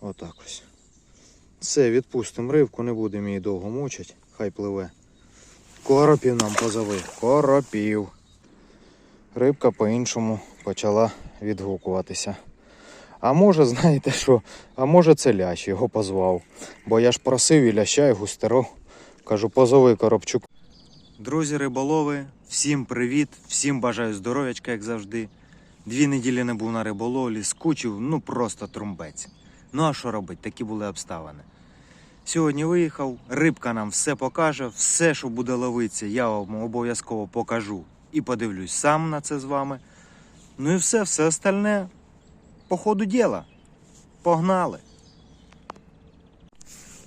Отак ось. Все, відпустимо рибку, не будемо її довго мучити, хай пливе. Коропів нам позови. Коропів. Рибка по-іншому почала відгукуватися. А може, знаєте що, а може це лящ його позвав. Бо я ж просив і ляща, і густеро. Кажу, позови коробчук. Друзі риболови, всім привіт, всім бажаю здоров'ячка, як завжди. Дві неділі не був на риболовлі, скучив, ну просто трумбець. Ну а що робити, такі були обставини. Сьогодні виїхав, рибка нам все покаже, все, що буде ловитися, я вам обов'язково покажу і подивлюсь сам на це з вами. Ну і все, все остальне по ходу діла. Погнали!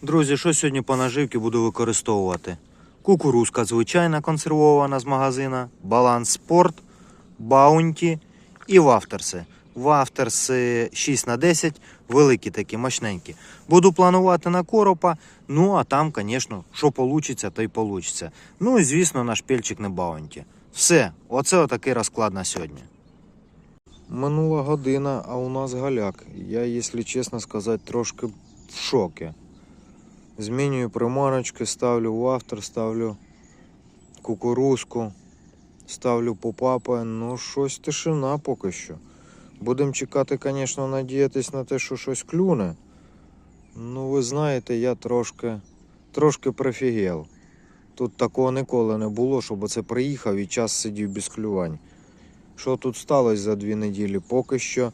Друзі, що сьогодні по наживці буду використовувати? Кукурузка звичайна консервована з магазина, баланс спорт, баунті і вафтерси. Вафтерси 6 на 10 великі такі, мощненькі. Буду планувати на коропа, ну а там, звісно, що вийде, то й вийде. Ну і звісно, наш пельчик не баунті. Все, оце отакий розклад на сьогодні. Минула година, а у нас галяк. Я, якщо чесно сказати, трошки в шокі. Змінюю приманочки, ставлю в автор, ставлю кукурузку, ставлю попапа. Ну, щось тишина поки що. Будемо чекати, звісно, надіятись на те, що щось клюне. Ну, ви знаєте, я трошки, трошки прифігел. Тут такого ніколи не було, щоб оце приїхав і час сидів без клювань. Що тут сталося за дві неділі? Поки що.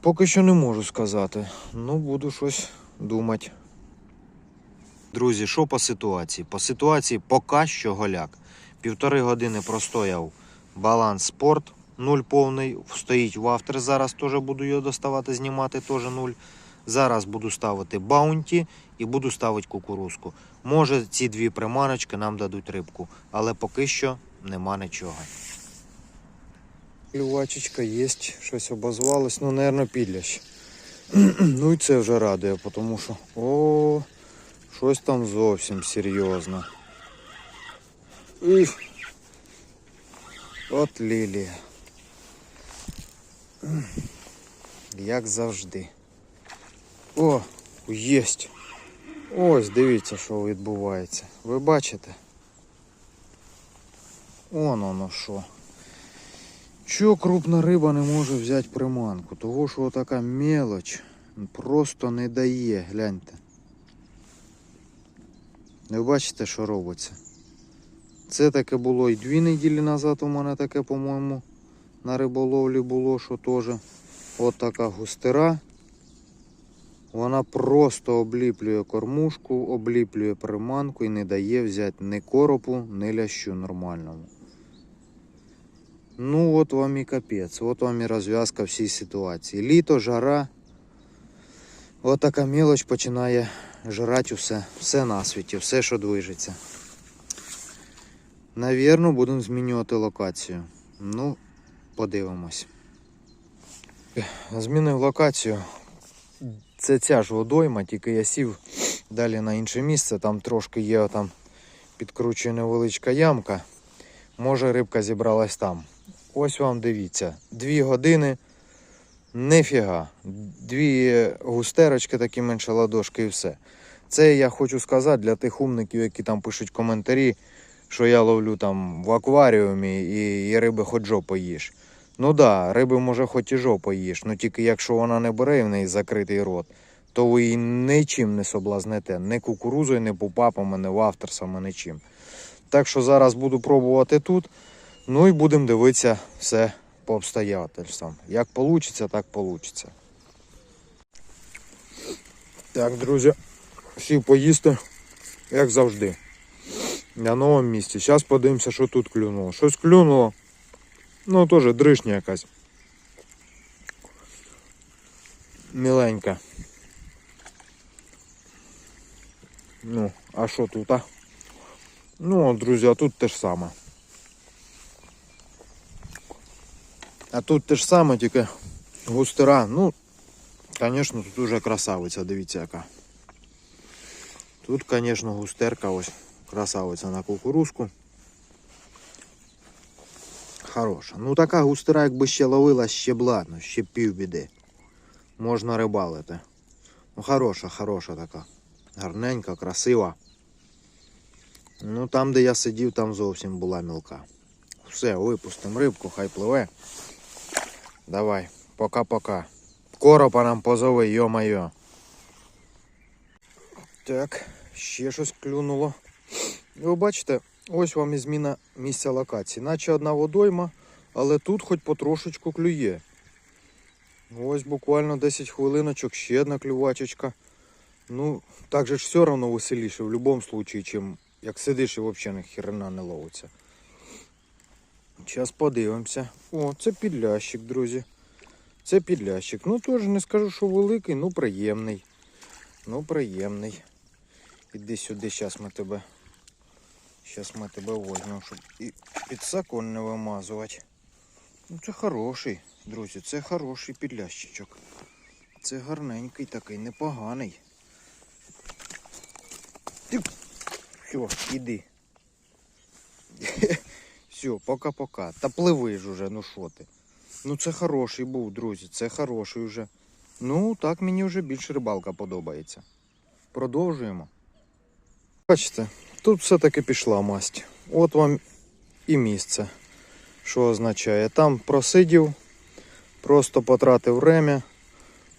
Поки що не можу сказати. Ну, буду щось думати. Друзі, що по ситуації? По ситуації поки що голяк. Півтори години простояв баланс спорт, нуль повний. Стоїть в автор. Зараз теж буду його доставати, знімати, теж нуль. Зараз буду ставити баунті і буду ставити кукурузку. Може, ці дві приманочки нам дадуть рибку, але поки що нема нічого. Клювачечка є, щось обозвалось, ну, мабуть, підлящ. ну і це вже радує, тому що. О, щось там зовсім серйозно. Ух. От лілія. Як завжди. О, єсть. Ось, дивіться, що відбувається. Ви бачите? Он воно що. Чого крупна риба не може взяти приманку? Того, що така мелоч просто не дає, гляньте. Ви бачите, що робиться? Це таке було і дві неділі назад у мене таке, по-моєму, на риболовлі було, що теж от така густера. Вона просто обліплює кормушку, обліплює приманку і не дає взяти ні коропу, ні лящу нормальному. Ну от вам і капець, от вам і розв'язка всій ситуації. Літо, жара. От така мелоч починає жрати все, все на світі, все, що движеться. Навірно, будемо змінювати локацію. Ну, подивимось. Змінив локацію. Це ця ж водойма, тільки я сів далі на інше місце. Там трошки є там підкручує невеличка ямка. Може рибка зібралась там. Ось вам дивіться, дві години. Нефіга. Дві густерочки, такі менше ладошки і все. Це я хочу сказати для тих умників, які там пишуть коментарі, що я ловлю там в акваріумі і, і риби хоч жопу їж. Ну да, риби може хоч і жопу їж, ну тільки якщо вона не бере в неї закритий рот, то ви її нічим не соблазнете. Ні кукурузою, ні пупапами, ні вафтерсами, нічим. Так що зараз буду пробувати тут. Ну і будемо дивитися все по обстоятельствам. Як вийде, так вийде. Так, друзі, сів поїсти, як завжди. На новому місці. Зараз подивимося, що тут клюнуло. Щось клюнуло. Ну, теж дришня якась. Міленька. Ну, а що тут, а? Ну, друзі, а тут те ж саме. А тут те ж саме, тільки густера. Ну, звісно, тут уже красавиця, дивіться яка. Тут, звісно, густерка ось красавиця на кукурузку. Хороша. Ну така густера, якби ще ловила, ще б ладно, ще півбіди. Можна рибалити. Ну, хороша, хороша така. Гарненька, красива. Ну там, де я сидів, там зовсім була мілка. Все, випустимо рибку, хай пливе. Давай, пока-пока. Коропа нам позови, йо-майо. Так, ще щось клюнуло. Ви бачите, ось вам і зміна місця локації. Наче одна водойма, але тут хоч потрошечку клює. Ось буквально 10 хвилиночок, ще одна клювачечка. Ну, так же ж все одно веселіше в будь-якому випадку, чим як сидиш і взагалі ні хрена не ловиться. Зараз подивимося. О, це підлящик, друзі. Це підлящик. Ну теж не скажу, що великий, ну приємний. Ну, приємний. Іди сюди, зараз ми тебе. Зараз ми тебе возьмемо, щоб і під сакон не вимазувати. Ну це хороший, друзі, це хороший підлящичок. Це гарненький такий, непоганий. Все, іди. Все, пока-пока. Та пливи ж уже, ну що ти. Ну це хороший був, друзі, це хороший вже. Ну, так мені вже більше рибалка подобається. Продовжуємо. Бачите, тут все-таки пішла масть. От вам і місце. Що означає? Там просидів, просто потратив время.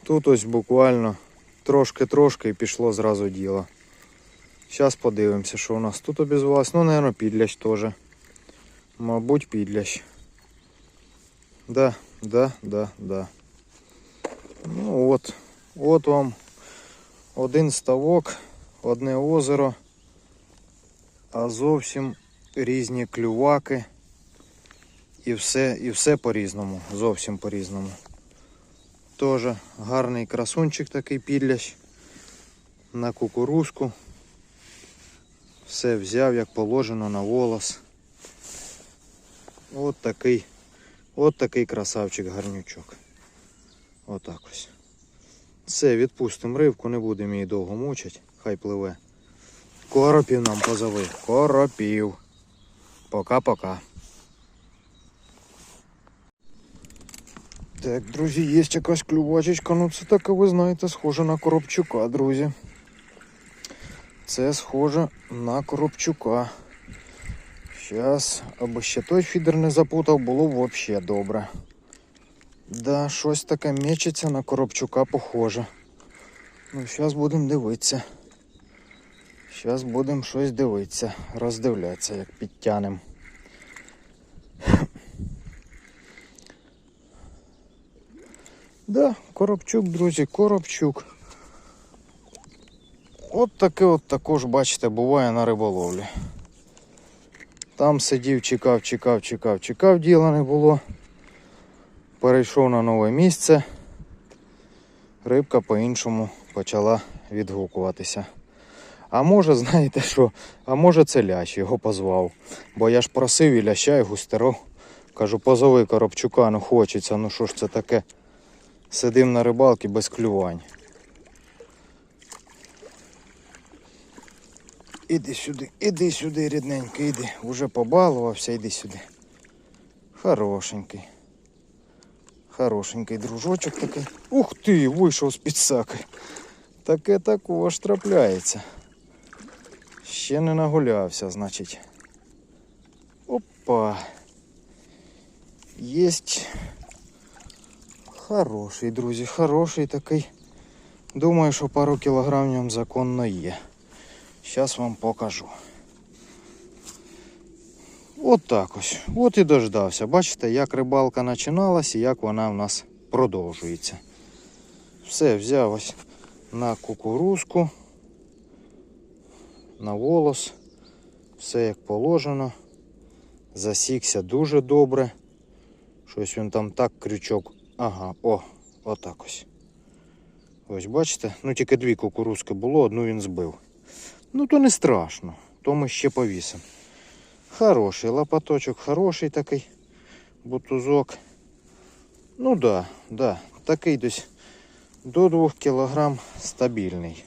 Тут ось буквально трошки-трошки і пішло зразу діло. Зараз подивимося, що у нас тут обізвалось. Ну, мабуть, підлящ теж. Мабуть, підлящ. Да, да, да, да. Ну от, от вам один ставок, одне озеро, а зовсім різні клюваки. І все, і все по-різному, зовсім по-різному. Тоже гарний красунчик такий підлящ на кукурузку. Все взяв, як положено на волос. От такий, от такий красавчик гарнючок. Отак ось. Все, відпустимо рибку, не будемо її довго мучити, хай пливе. Коропів нам позови. Коропів. Пока-пока. Так, друзі, є якась клювачечка, ну це таке, ви знаєте, схоже на коробчука, друзі. Це схоже на коробчука. Зараз, аби ще той фідер не запутав, було б взагалі добре. Да, щось таке мечеться на коробчука похоже. Ну, зараз будемо дивитися. Зараз будемо щось дивитися, роздивлятися, як підтянемо. Да, коробчук, друзі, коробчук. От таке от також, бачите, буває на риболовлі. Там сидів, чекав, чекав, чекав, чекав, діла не було. Перейшов на нове місце. Рибка по-іншому почала відгукуватися. А може, знаєте що, а може це лящ його позвав. Бо я ж просив і ляща, і густеро. Кажу, позови коробчука, ну хочеться, ну що ж це таке. Сидим на рибалці без клювань. Іди сюди, іди сюди, рідненький, іди. Уже побалувався, іди сюди. Хорошенький. Хорошенький дружочок такий. Ух ти, вийшов з під саки. Таке також трапляється. Ще не нагулявся, значить. Опа. Єсть. Хороший, друзі, хороший такий. Думаю, що пару кілограм в ньому законно є. Зараз вам покажу. От так ось. От і дождався. Бачите, як рибалка починалась і як вона в нас продовжується. Все, взяв ось на кукурузку, на волос. Все як положено. Засікся дуже добре. Щось він там так крючок. Ага, о, отак ось. Ось бачите? Ну тільки дві кукурузки було, одну він збив. Ну то не страшно, то ми ще повісимо. Хороший лопаточок, хороший такий бутузок. Ну да, да, такий десь до 2 кг стабільний.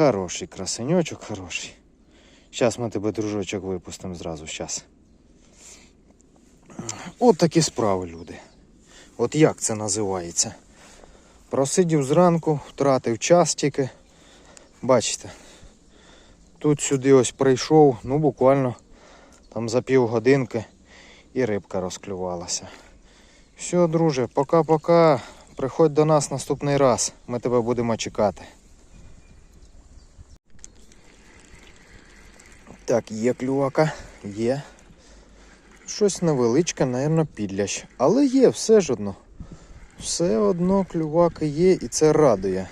Хороший красеньочок, хороший. Зараз ми тебе, дружочок, випустимо зразу, зараз. От такі справи, люди. От як це називається? Просидів зранку, втратив час тільки. Бачите. Тут сюди ось прийшов, ну буквально там за півгодинки і рибка розклювалася. Все, друже, пока-пока. Приходь до нас наступний раз. Ми тебе будемо чекати. Так, є клювака, є. Щось невеличке, напевно, підлящ. Але є, все ж одно. Все одно клюваки є і це радує.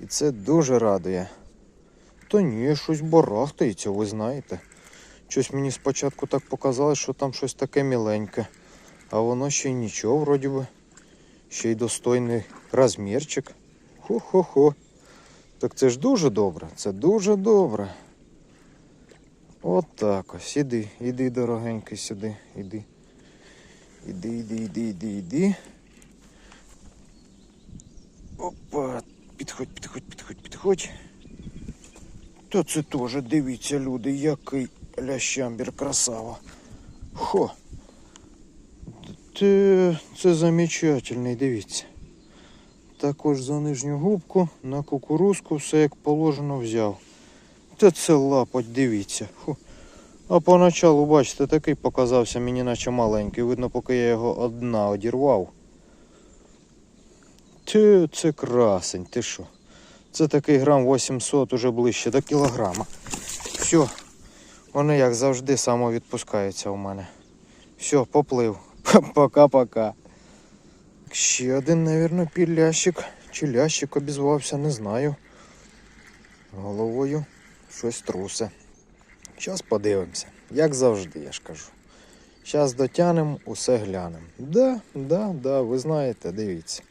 І це дуже радує. Та ні, щось барахтається, ви знаєте. Щось мені спочатку так показалось, що там щось таке міленьке. А воно ще й нічого, вроді би. Ще й достойний розмірчик. Хо-хо-хо. Так це ж дуже добре. Це дуже добре. От так ось. Іди, іди, дорогенький, сюди, іди. Іди, іди, іди, іди, іди. Опа, підходь, підходь, підходь, підходь. То це теж, дивіться, люди, який лящамбір красава. Хо. Це, це замечательний, дивіться. Також за нижню губку на кукурузку все як положено взяв. Та це лапоть, дивіться. Фу. А поначалу, бачите, такий показався мені наче маленький. Видно, поки я його одна одірвав. Ти, це красень, ти що? Це такий грам 800, уже ближче до кілограма. Все, вони як завжди самовідпускаються у мене. Все, поплив. Пока-пока. Ще один, навірно, пілящик. Чи лящик обізвався, не знаю. Головою щось трусе. Зараз подивимося. Як завжди, я ж кажу. Зараз дотянемо, усе глянемо. Да, да, да, ви знаєте, дивіться.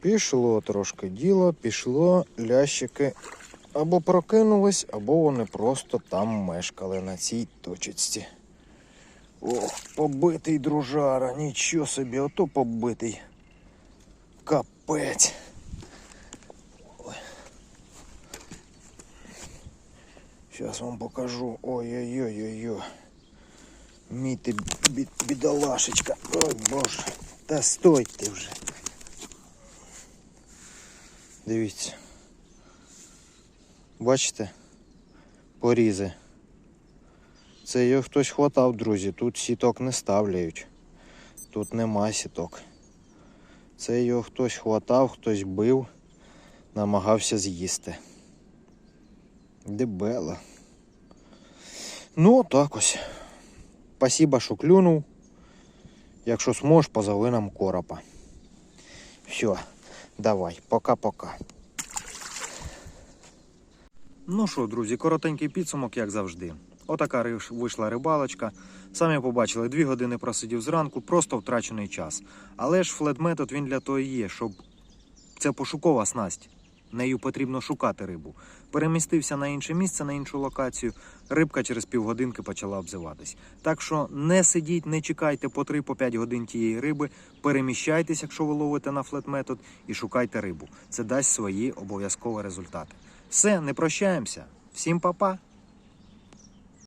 Пішло трошки діло, пішло, лящики або прокинулись, або вони просто там мешкали на цій точечці. Ох, побитий дружара, нічого собі, ото побитий. Капець. Зараз вам покажу. Ой-ой-ой-ой-ой. Мій ти бід, бідолашечка. Ой, боже. Та стойте вже. Дивіться. Бачите? Порізи. Це його хтось хватав, друзі. Тут сіток не ставляють. Тут нема сіток. Це його хтось хватав, хтось бив, намагався з'їсти. Дебела. Ну, так ось. Спасибо, що клюнув. Якщо зможеш, позови нам коропа. Все, давай, пока-пока. Ну що, друзі, коротенький підсумок, як завжди. Отака вийшла рибалочка. Самі побачили, дві години просидів зранку, просто втрачений час. Але ж флет-метод він для того і є, щоб це пошукова снасть. Нею потрібно шукати рибу. Перемістився на інше місце, на іншу локацію. Рибка через півгодинки почала обзиватись. Так що не сидіть, не чекайте по 3-5 годин тієї риби. Переміщайтесь, якщо ви ловите на флет-метод, і шукайте рибу. Це дасть свої обов'язкові результати. Все, не прощаємося. Всім па-па!